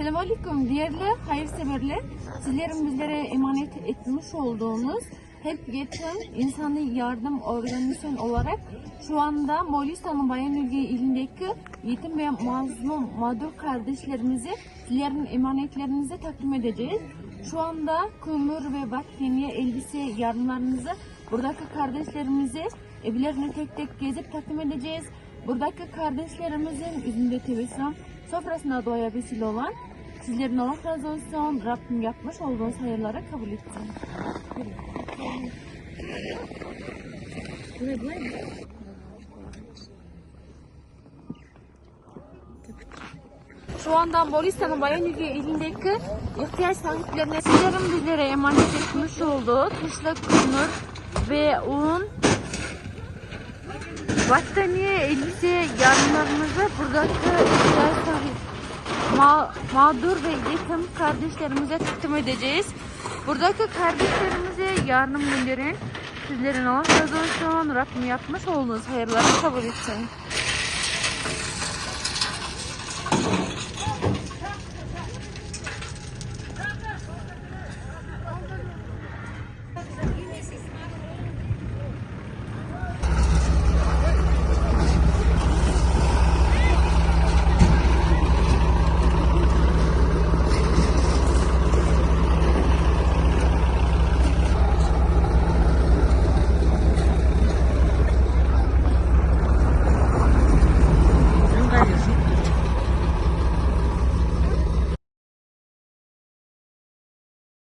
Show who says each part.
Speaker 1: Selamünaleyküm değerli hayırseverler. Sizlerin bizlere emanet etmiş olduğunuz hep yetim insani yardım organizasyon olarak şu anda Moğolistan'ın Bayanülge ilindeki yetim ve mazlum mağdur kardeşlerimizi sizlerin emanetlerinize takdim edeceğiz. Şu anda kömür ve battaniye elbise yardımlarınızı buradaki kardeşlerimize evlerini tek tek gezip takdim edeceğiz. Buradaki kardeşlerimizin yüzünde tebessüm, sofrasına doya vesile olan sizlerin Allah razı olsun. Rabbim yapmış olduğunuz hayırları kabul etsin. Şu anda Moğolistan'ın Bayanülge ilindeki ihtiyaç sahiplerine sizlerin bizlere emanet etmiş olduğu tuşla kömür ve un battaniye, elbise yardımlarımızı buradaki ihtiyaç ma- mağdur ve yetim kardeşlerimize takdim edeceğiz. Buradaki kardeşlerimize yardım gönderin. Sizlerin Allah razı olsun. Rabbim yapmış olduğunuz hayırları kabul etsin.